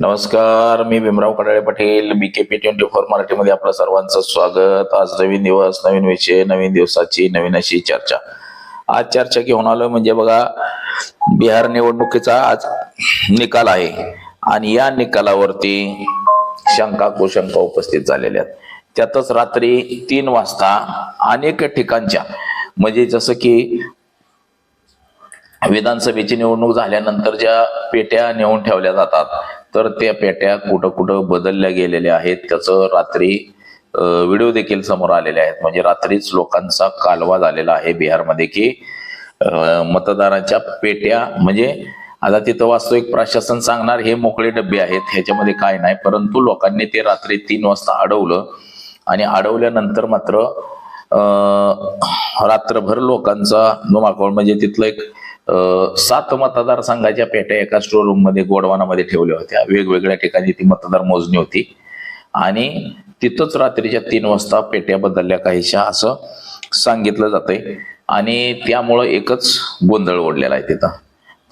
नमस्कार मी Bhimrao Kadale Patil B K P twenty four मराठीमध्ये आपलं सर्वांचं स्वागत. आज नवीन दिवस नवीन विषय नवीन दिवसाची नवीन अशी चर्चा. आज चर्चा घेऊन आलोय म्हणजे बघा बिहार निवडणुकीचा आज निकाल आहे. आणि या निकालावरती शंका कुशंका उपस्थित झालेल्या आहेत. त्यातच रात्री तीन वाजता अनेक ठिकाणच्या म्हणजे जसं की विधानसभेची निवडणूक झाल्यानंतर ज्या पेट्या नेऊन ठेवल्या जातात तर त्या पेट्या कुठं कुठं बदलल्या गेलेल्या आहेत त्याचं रात्री व्हिडिओ देखील समोर आलेले आहेत. म्हणजे रात्रीच लोकांचा कालवा झालेला आहे बिहारमध्ये की मतदारांच्या पेट्या म्हणजे आता तिथं वास्तविक प्रशासन सांगणार हे मोकळे डबे आहेत ह्याच्यामध्ये काय नाही. परंतु लोकांनी ते रात्री तीन वाजता अडवलं आणि अडवल्यानंतर मात्र अं, रात्रभर लोकांचा धुमाकूळ म्हणजे तिथलं एक सात मतदारसंघाच्या पेट्या एका स्टोर रूममध्ये गोडवानामध्ये ठेवल्या होत्या. वेगवेगळ्या ठिकाणी ती मतदार मोजणी होती. आणि तिथंच रात्रीच्या तीन वाजता पेट्या बदलल्या काहीशा असं सांगितलं जातंय. आणि त्यामुळं एकच गोंधळ ओढलेला आहे तिथं.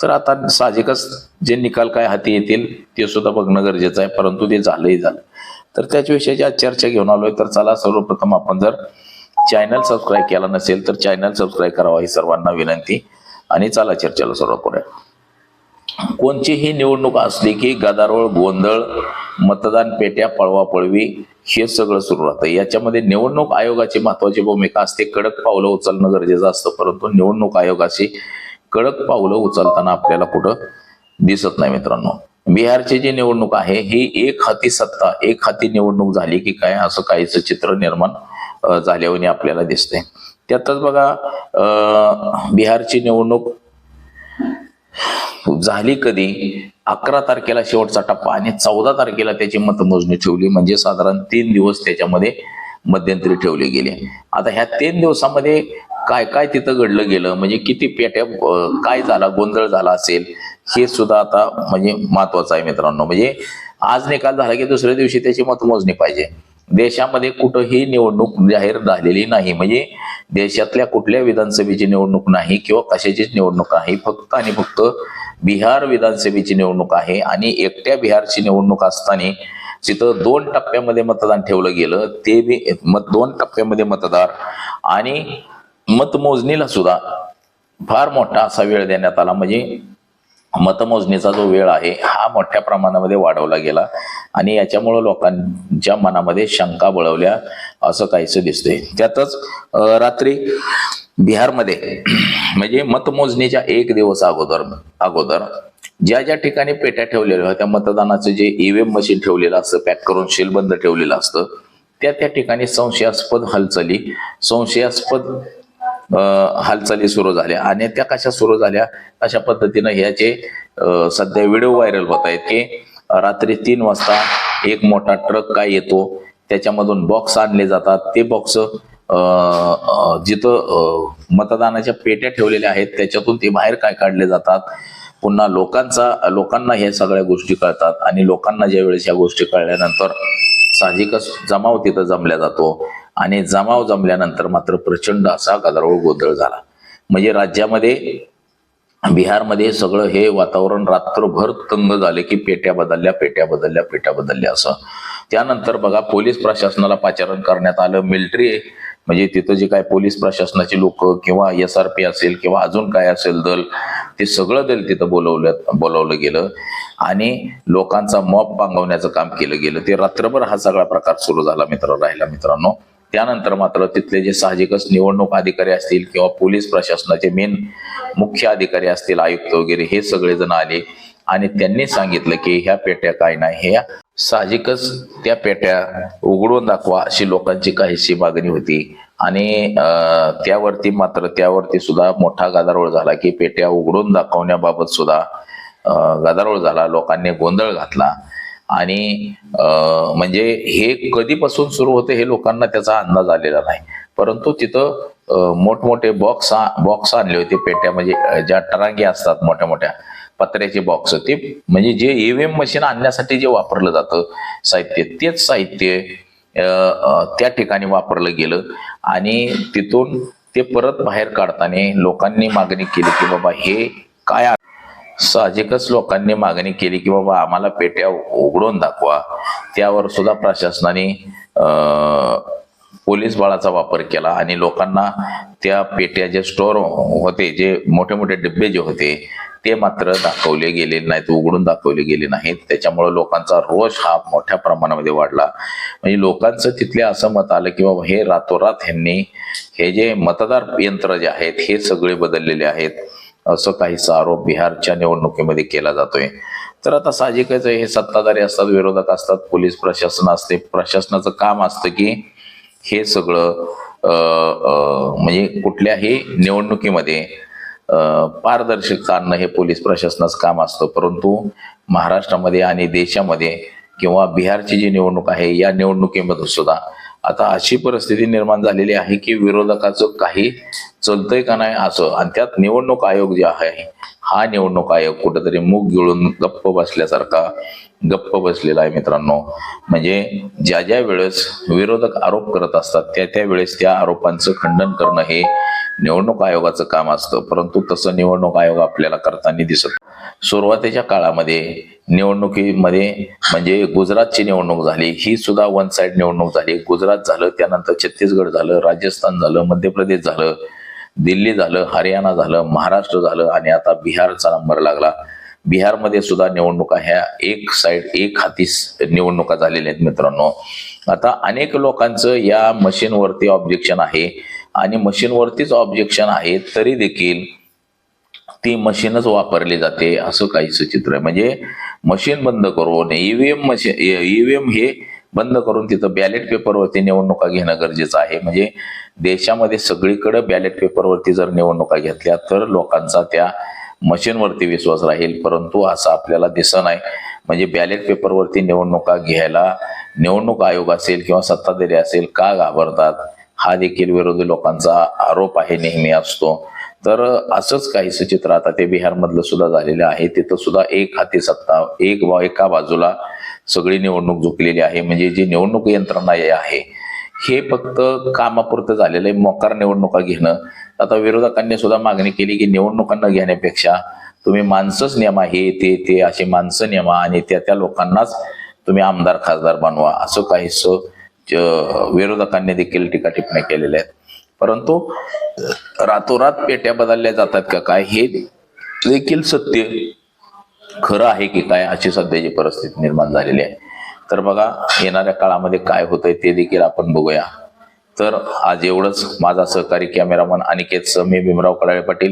तर आता साहजिकच जे निकाल काय हाती येतील ते सुद्धा बघणं गरजेचं आहे. परंतु ते झालंही झालं. तर त्याच्याविषयी आज चर्चा घेऊन आलोय. तर चला सर्वप्रथम आपण जर चॅनल सबस्क्राईब केला नसेल तर चॅनल सबस्क्राईब करावा ही सर्वांना विनंती. आणि चला चर्चेला सुरुवात करूया. कोणचीही निवडणूक असली की गदारोळ गोंधळ मतदान पेट्या पळवापळवी हे सगळं सुरू राहतं. याच्यामध्ये निवडणूक आयोगाची महत्वाची भूमिका असते. कडक पावलं उचलणं गरजेचं असतं परंतु निवडणूक आयोगाशी कडक पावलं उचलताना आपल्याला कुठं दिसत नाही मित्रांनो. बिहारची जी निवडणूक आहे ही एक हाती सत्ता एक हाती निवडणूक झाली की काय असं काहीच चित्र निर्माण झाल्यावर झाल्याने आपल्याला दिसतंय. त्यातच बघा बिहारची निवडणूक झाली कधी? अकरा तारखेला शेवटचा टप्पा आणि चौदा तारखेला त्याची मतमोजणी ठेवली. म्हणजे साधारण तीन दिवस त्याच्यामध्ये मध्यंतरी ठेवले गेले. आता ह्या तीन दिवसामध्ये काय काय तिथं घडलं गेलं? म्हणजे किती पेट्या काय झाला गोंधळ झाला असेल? हे सुद्धा आता म्हणजे महत्वाचं आहे मित्रांनो. म्हणजे आज निकाल झाला की दुसऱ्या दिवशी त्याची मतमोजणी पाहिजे. देशामध्ये कुठंही निवडणूक जाहीर झालेली नाही. म्हणजे देशातल्या कुठल्या विधानसभेची निवडणूक नाही किंवा कशाचीच निवडणूक नाही. फक्त आणि फक्त बिहार विधानसभेची निवडणूक आहे आणि एकट्या बिहारची निवडणूक असताना तिथं दोन टप्प्यामध्ये मतदान ठेवलं गेलं. ते बी मत दोन टप्प्यामध्ये मतदार आणि मतमोजणीला सुद्धा फार मोठा असा वेळ देण्यात आला. म्हणजे मतमोजणीचा जो वेळ आहे हा मोठ्या प्रमाणामध्ये वाढवला गेला. आणि याच्यामुळं लोकांच्या मनामध्ये शंका बळवल्या असं काहीसं दिसतंय. त्यातच रात्री बिहारमध्ये म्हणजे मतमोजणीच्या एक दिवस अगोदर अगोदर ज्या ज्या ठिकाणी पेट्या ठेवलेल्या होत्या मतदानाचं जे ईव्हीएम मशीन ठेवलेलं असतं पॅक करून सीलबंद ठेवलेलं असतं त्या त्या ठिकाणी संशयास्पद हालचाली संशयास्पद हालचाली सुरू झाल्या. आणि त्या कशा सुरू झाल्या? अशा पद्धतीनं ह्याचे सध्या व्हिडिओ व्हायरल होत आहेत की रात्री तीन वाजता एक मोठा ट्रक काय येतो त्याच्यामधून बॉक्स आणले जातात. ते बॉक्स जिथं मतदानाच्या पेट्या ठेवलेल्या आहेत त्याच्यातून ते बाहेर काय काढले जातात. पुन्हा लोकांचा लोकांना ह्या सगळ्या गोष्टी कळतात आणि लोकांना ज्या वेळेस ह्या गोष्टी कळल्यानंतर साहजिकच जमाव तिथं जमल्या जातो. आणि जमाव जमल्यानंतर मात्र प्रचंड असा गदारोळ गोंधळ झाला. म्हणजे राज्यामध्ये बिहारमध्ये सगळं हे वातावरण रात्रभर तंग झाले की पेट्या बदलल्या पेट्या बदलल्या पेट्या बदलल्या असं. त्यानंतर बघा पोलीस प्रशासनाला पाचारण करण्यात आलं. मिलिटरी म्हणजे तिथं जे काय पोलीस प्रशासनाचे लोक किंवा एस आर पी असेल किंवा अजून काय असेल दल ते सगळं दल तिथं बोलवलं बोलवलं गेलं. आणि लोकांचा मॉप पांगवण्याचं काम केलं गेलं. ते रात्रभर हा सगळा प्रकार सुरू झाला मित्र राहिला मित्रांनो. त्यानंतर मात्र तिथले जे साहजिकच निवडणूक अधिकारी असतील किंवा पोलीस प्रशासनाचे मेन मुख्य अधिकारी असतील आयुक्त वगैरे हे सगळेजण आले. आणि त्यांनी सांगितलं की ह्या पेट्या काय नाही ह्या साहजिकच त्या पेट्या उघडून दाखवा अशी लोकांची काहीशी मागणी होती. आणि त्यावरती मात्र त्यावरती सुद्धा मोठा गदारोळ झाला की पेट्या उघडून दाखवण्याबाबत सुद्धा गदारोळ झाला. लोकांनी गोंधळ घातला. आणि म्हणजे हे कधीपासून सुरू होते हे लोकांना त्याचा अंदाज आलेला नाही. परंतु तिथं मोठमोठे बॉक्स बॉक्स आणले होते पेट्या म्हणजे ज्या टरांगी असतात मोठ्या मोठ्या पत्र्याचे बॉक्स ते म्हणजे जे ईव्हीएम मशीन आणण्यासाठी जे वापरलं जातं साहित्य तेच साहित्य त्या ठिकाणी वापरलं गेलं. आणि तिथून ते परत बाहेर काढताना लोकांनी मागणी केली की बाबा हे काय साहजिकच लोकांनी मागणी केली की बाबा आम्हाला पेट्या उघडून दाखवा. त्यावर सुद्धा प्रशासनाने पोलीस बळाचा वापर केला आणि लोकांना त्या पेट्या जे स्टोअर होते जे मोठे मोठे डिब्बे जे होते ते मात्र दाखवले गेले नाहीत उघडून दाखवले गेले नाहीत. त्याच्यामुळे लोकांचा रोष हा मोठ्या प्रमाणामध्ये वाढला. म्हणजे लोकांचं तिथले असं मत आलं की बाबा हे रातोरात ह्यांनी हे जे मतदार यंत्र जे आहेत हे सगळे बदललेले आहेत. असं काहीसा आरोप बिहारच्या निवडणुकीमध्ये केला जातोय. तर आता साहजिकच आहे, हे सत्ताधारी असतात विरोधक असतात पोलीस प्रशासन असते. प्रशासनाचं काम असतं की हे सगळं म्हणजे कुठल्याही निवडणुकीमध्ये पारदर्शक पारदर्शकता आणणं हे पोलीस प्रशासनाचं काम असतं. परंतु महाराष्ट्रामध्ये आणि देशामध्ये किंवा बिहारची जी निवडणूक आहे या निवडणुकीमध्ये सुद्धा आता अशी परिस्थिती निर्माण झालेली आहे की विरोधकाचं काही चलतंय का नाही असं आणि त्यात निवडणूक आयोग जे आहे हा निवडणूक आयोग कुठेतरी मूग गिळून गप्प बसल्यासारखा गप्प बसलेला आहे मित्रांनो. म्हणजे ज्या ज्या वेळेस विरोधक आरोप करत असतात त्या त्या वेळेस त्या आरोपांचं खंडन करणं हे निवडणूक आयोगाचं काम असतं परंतु तसं निवडणूक आयोग आपल्याला करताना दिसत सुरुवातीच्या काळामध्ये निवडणुकीमध्ये म्हणजे गुजरातची निवडणूक झाली ही सुद्धा वन साईड निवडणूक झाली. गुजरात झालं त्यानंतर छत्तीसगड झालं राजस्थान झालं मध्य प्रदेश झालं दिल्ली झालं हरियाणा झालं महाराष्ट्र झालं आणि आता बिहारचा नंबर लागला. बिहारमध्ये सुद्धा निवडणुका ह्या एक साईड एक हाती निवडणुका झालेल्या आहेत मित्रांनो. आता अनेक लोकांचं या मशीनवरती ऑब्जेक्शन आहे. आणि मशीनवरतीच ऑब्जेक्शन आहे तरी देखील ती मशीनच वापरली जाते असं काहीच चित्र आहे. म्हणजे मशीन बंद करून ईव्हीएम मशीन ईव्हीएम हे बंद करून तिथं बॅलेट पेपरवरती निवडणुका घेणं गरजेचं आहे. म्हणजे देशामध्ये सगळीकडे बॅलेट पेपरवरती जर निवडणुका घेतल्या तर लोकांचा त्या मशीनवरती विश्वास राहील. परंतु असं आपल्याला दिसत नाही. म्हणजे बॅलेट पेपरवरती निवडणुका घ्यायला निवडणूक आयोग असेल किंवा सत्ताधारी असेल का घाबरतात? हा देखील विरोधी लोकांचा आरोप आहे नेहमी असतो. तर असंच काहीसं चित्र आता ते बिहारमधलं सुद्धा झालेलं आहे. तिथं सुद्धा एक हाती सत्ता एक वा एका बाजूला सगळी निवडणूक झुकलेली आहे. म्हणजे जी निवडणूक यंत्रणा आहे हे फक्त कामापुरतं झालेलं आहे मोकार निवडणुका घेणं. आता विरोधकांनी सुद्धा मागणी केली की निवडणुकांना घेण्यापेक्षा तुम्ही माणसंच नेमा हे ते ते असे माणसं नेमा आणि त्या त्या लोकांनाच तुम्ही आमदार खासदार बनवा. असं काहीसं विरोधकांनी देखील टीका टिप्पण्या केलेल्या आहेत परंतु रातोरात पेट्या बदलल्या जातात का काय हे देखील सत्य खरं आहे की काय अशी सध्याची परिस्थिती निर्माण झालेली आहे. तर बघा येणाऱ्या काळामध्ये काय होतंय ते देखील आपण बघूया. तर आज एवढंच. माझा सहकारी कॅमेरामन अनिकेत मी भीमराव कडाळे पाटील.